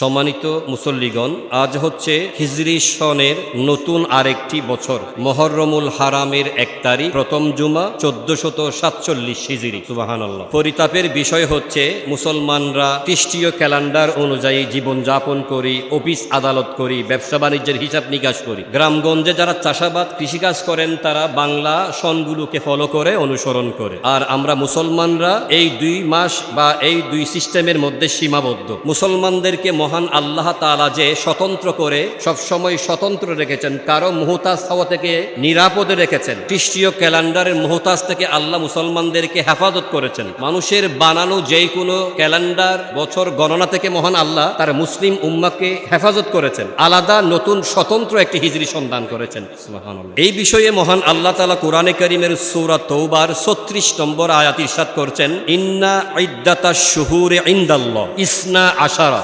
সম্মানিত মুসল্লিগণ, আজ হচ্ছে হিজরি সনের নতুন আরেকটি বছর, মহরমুল হারামের এক তারিখ, প্রথম জুমা, চোদ্দশত সাতচল্লিশ হিজরি। সুবাহান পরিতাপের বিষয় হচ্ছে, মুসলমানরা খ্রিস্টীয় ক্যালেন্ডার অনুযায়ী জীবনযাপন করি, অফিস আদালত করি, ব্যবসা বাণিজ্যের হিসাব নিকাশ করি। গ্রামগঞ্জে যারা চাষাবাদ, কৃষিকাজ করেন, তারা বাংলা সনগুলোকে ফলো করে, অনুসরণ করে। আর আমরা মুসলমানরা এই দুই মাস বা এই দুই সিস্টেমের মধ্যে সীমাবদ্ধ। মুসলমানদেরকে মহান আল্লাহ তাআলা যে স্বতন্ত্র করে সবসময় স্বতন্ত্র রেখেছেন, কারও মুহতাজ হওয়া থেকে নিরাপদে রেখেছেন, খ্রিস্টীয় ক্যালেন্ডারের মুহতাজ থেকে আল্লাহ মুসলমানদেরকে হেফাজত করেছেন। মানুষের বানানো যেই কোনো ক্যালেন্ডার, বছর, গণনা থেকে মহান আল্লাহ তার মুসলিম উম্মাকে হেফাজত করেছেন। আলাদা নতুন স্বতন্ত্র একটি হিজরি সন্ধান করেছেন। এই বিষয়ে মহান আল্লাহ তালা কোরআনে করিমের সূরা তৌবার ছত্রিশ নম্বর আয়াত ইরশাদ করছেন, ইন্না ইদ্দাতা শুহুরে ইন্দাল্লাহ, ইসনা আশারা।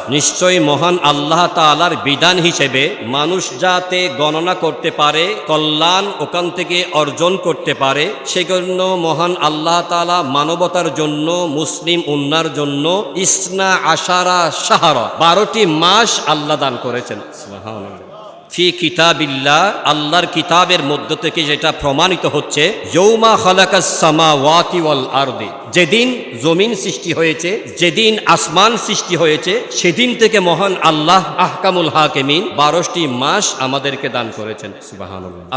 নিশ্চয়ই মহান আল্লাহ তালার বিধান হিসেবে মানুষ যাতে গণনা করতে পারে, কল্যাণ ওখান থেকে অর্জন করতে পারে, সেজন্য মহান আল্লাহ তালা মানবতার জন্য, মুসলিম উন্নার জন্য ইসনা আশারা সাহারা বারোটি মাস আল্লাহ দান করেছেন। ফি কিতাবিল্লাহ, আল্লাহর কিতাবের মধ্য থেকে যেটা প্রমাণিত হচ্ছে, যৌমা খালাকাস সামাওয়াতি ওয়াল আরদি যেদিন জমিন সৃষ্টি হয়েছে, যেদিন আসমান সৃষ্টি হয়েছে, সেদিন থেকে মহান আল্লাহ আহকামুল হাকিমিন বারোটি মাস আমাদেরকে দান করেছেন।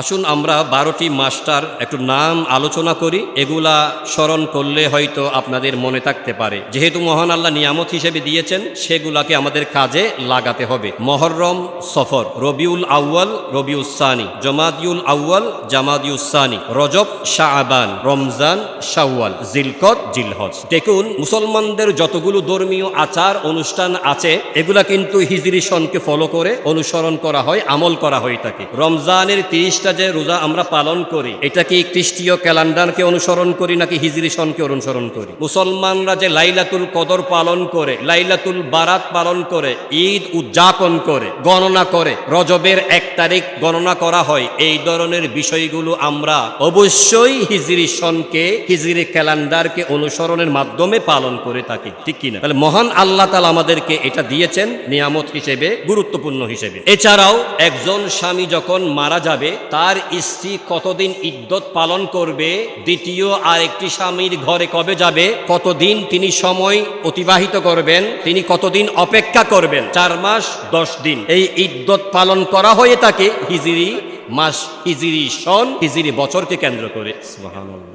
আসুন আমরা বারোটি মাসটার একটু নাম আলোচনা করি, এগুলা স্মরণ করলে হয়তো আপনাদের মনে থাকতে পারে। যেহেতু মহান আল্লাহ নিয়ামত হিসেবে দিয়েছেন, সেগুলাকে আমাদের কাজে লাগাতে হবে। মহরম সফর, রবিউল আউয়াল রবিউসানি জমাদিউল আউয়াল জামাদিউসানি রজব শাহবান রমজান শাওয়াল জিলকত জিলহজ। দেখুন, মুসলমানদের যতগুলো ধর্মীয় আচার অনুষ্ঠান আছে, এগুলা কিন্তু হিজরি সনকে ফলো করে অনুসরণ করা হয়, আমল করা হয়ে থাকে। রমজানের তিরিশটা যে রোজা আমরা পালন করি, এটা কি খ্রিস্টীয় ক্যালেন্ডারকে অনুসরণ করি নাকি হিজরি সনকে অনুসরণ করি? মুসলমানরা যে লাইলাতুল কদর পালন করে, লাইলাতুল বারাত পালন করে, ঈদ উদযাপন করে, গণনা করে রজবের এক তারিখ গণনা করা হয়। এই ধরনের বিষয়গুলো আমরা অবশ্যই হিজরি সনকে, হিজরি ক্যালেন্ডারকে অনুসরণের মাধ্যমে পালন করে থাকি। ঠিক কিনা? তাহলে মহান আল্লাহ তালা আমাদেরকে এটা দিয়েছেন নিয়ামত হিসেবে, গুরুত্বপূর্ণ হিসেবে। এছাড়াও একজন স্বামী যখন মারা যাবে, তার স্ত্রী কতদিন ইদ্যত পালন করবে, দ্বিতীয় আর একটি স্বামীর ঘরে কবে যাবে, কতদিন তিনি সময় অতিবাহিত করবেন, তিনি কতদিন অপেক্ষা করবেন, চার মাস, দশ দিন। এই ইদ্যত পালন করা হয়ে থাকে হিজরি। মাস হিজরি সন হিজরি বছরকে কেন্দ্র করে।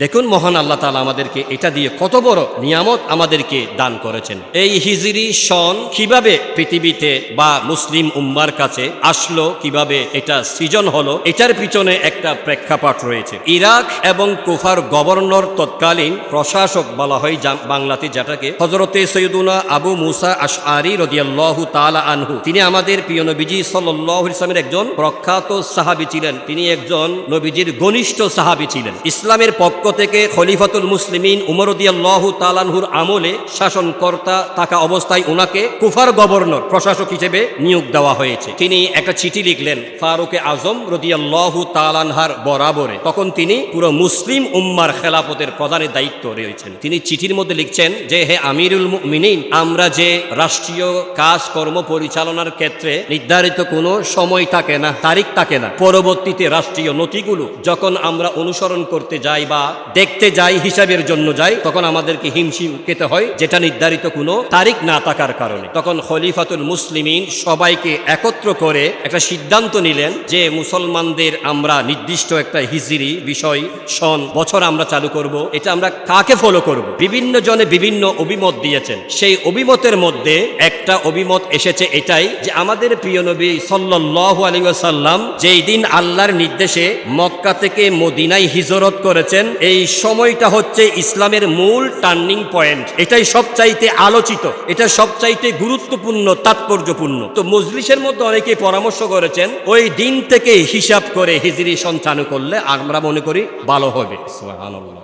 দেখুন মহান আল্লাহ তালা আমাদেরকে এটা দিয়ে কত বড় নিয়ামত আমাদেরকে দান করেছেন। এই হিজিরি সন কীভাবে পৃথিবীতে বা মুসলিম উম্মার কাছে আসলো কীভাবে এটা সৃজন হলো এটার পিছনে একটা প্রেক্ষাপট রয়েছে। ইরাক এবং কুফার গভর্নর তৎকালীন প্রশাসক বলা হয় বাংলাতে যেটাকে হজরতে সৈয়দুনা আবু মুসা আশআরি রদিয়াল্লাহু তালা আনহু। তিনি আমাদের প্রিয় নবীজি সাল্লাল্লাহু আলাইহি সাল্লামের একজন প্রখ্যাত সাহাবী ছিলেন। তিনি একজন নবীজির ঘনিষ্ঠ সাহাবী ছিলেন। ইসলামের পক্ষ থেকে খলিফাতুল মুসলিমিন উমর রদিয়াল্লাহু তাআলাহুর আমলে শাসনকর্তা থাকা অবস্থায় উনাকে কুফার গভর্নর, প্রশাসক হিসেবে নিয়োগ দেওয়া হয়েছে। তিনি একটা চিঠি লিখলেন, ফারুকে আজম রদিয়াল্লাহু তালানহার বরাবরে। তখন তিনি পুরো মুসলিম উম্মার খেলাফতের প্রধানের দায়িত্ব রয়েছেন। তিনি চিঠির মধ্যে লিখছেন যে, হে আমিরুল মিনিন আমরা যে রাষ্ট্রীয় কাজ কর্ম পরিচালনার ক্ষেত্রে নির্ধারিত কোনো সময় থাকে না, তারিখ থাকে না পরবর্তীতে রাষ্ট্রীয় নথিগুলো যখন আমরা অনুসরণ করতে যাই বা দেখতে যাই হিসাবের জন্য যাই, তখন আমাদেরকে হিমশিম খেতে হয়, যেটা নির্ধারিত কোনো তারিখ না থাকার কারণে। তখন খলিফাতুল মুসলিমিন সবাইকে একত্র করে একটা সিদ্ধান্ত নিলেন যে মুসলমানদের আমরা নির্দিষ্ট একটা হিজরি বিষয়, সন, বছর আমরা চালু করব, এটা আমরা কাকে ফলো করব? বিভিন্ন জনে বিভিন্ন অভিমত দিয়েছেন। সেই অভিমতের মধ্যে একটা অভিমত এসেছে এটাই যে আমাদের প্রিয় নবী সাল্লাল্লাহু আলাইহি ওয়াসাল্লাম যেই দিন আল্লাহর নির্দেশে মক্কা থেকে মদিনায় হিজরত করেছেন। এই সময়টা হচ্ছে ইসলামের মূল টার্নিং পয়েন্ট। এটাই সবচাইতে আলোচিত। এটা সবচাইতে গুরুত্বপূর্ণ তাৎপর্যপূর্ণ। তো মজলিসের মধ্যে অনেকে পরামর্শ করেছেন ওই দিন থেকে হিসাব করে হিজরি সন চালু করলে আমরা মনে করি ভালো হবে।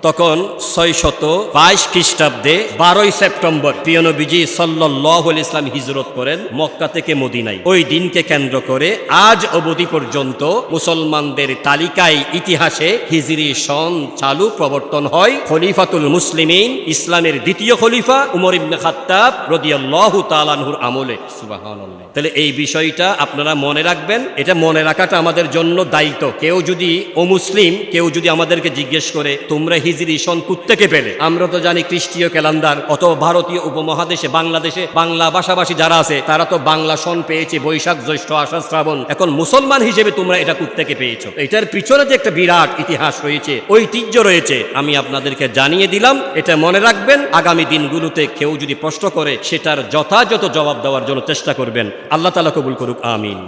তখন ছয় শত বাইশ খ্রিস্টাব্দে বারোই সেপ্টেম্বর প্রিয় নবীজি সাল্লাহ ইসলাম হিজরত করেন মক্কা থেকে মদিনায়। ওই দিনকে কেন্দ্র করে আজ অবধি পর্যন্ত মুসলমান মুসলমানদের তালিকায় ইতিহাসে হিজরি সন চালু প্রবর্তন হয়। খলিফাতুল মুসলিমিন, ইসলামের দ্বিতীয় খলিফা উমর ইবনে খাত্তাব রদিয়াল্লাহু তাআলাহুর আমলে। সুবহানাল্লাহ। তাহলে এই বিষয়টা আপনারা মনে রাখবেন। এটা মনে রাখাটা আমাদের জন্য দায়িত্ব। কেউ যদি অমুসলিম কেউ যদি আমাদেরকে জিজ্ঞেস করে, তোমরা হিজরি সন থেকে পেলে? আমরা তো জানি খ্রিস্টীয় ক্যালেন্ডার, অত ভারতীয় উপমহাদেশে, বাংলাদেশে, বাংলা ভাষাভাষী যারা আছে, তারা তো বাংলা সন পেয়েছে বৈশাখ, জ্যৈষ্ঠ, আষাঢ়, শ্রাবণ। এখন মুসলমান হিসেবে তোমরা এটা থেকে পেয়েছ। এটার পিছনে যে একটা বিরাট ইতিহাস রয়েছে, ঐতিহ্য রয়েছে, আমি আপনাদেরকে জানিয়ে দিলাম, এটা মনে রাখবেন, আগামী দিনগুলোতে কেউ যদি প্রশ্ন করে, সেটার যথাযথ জবাব দেওয়ার জন্য চেষ্টা করবেন। আল্লাহ তালা কবুল করুক, আমিন।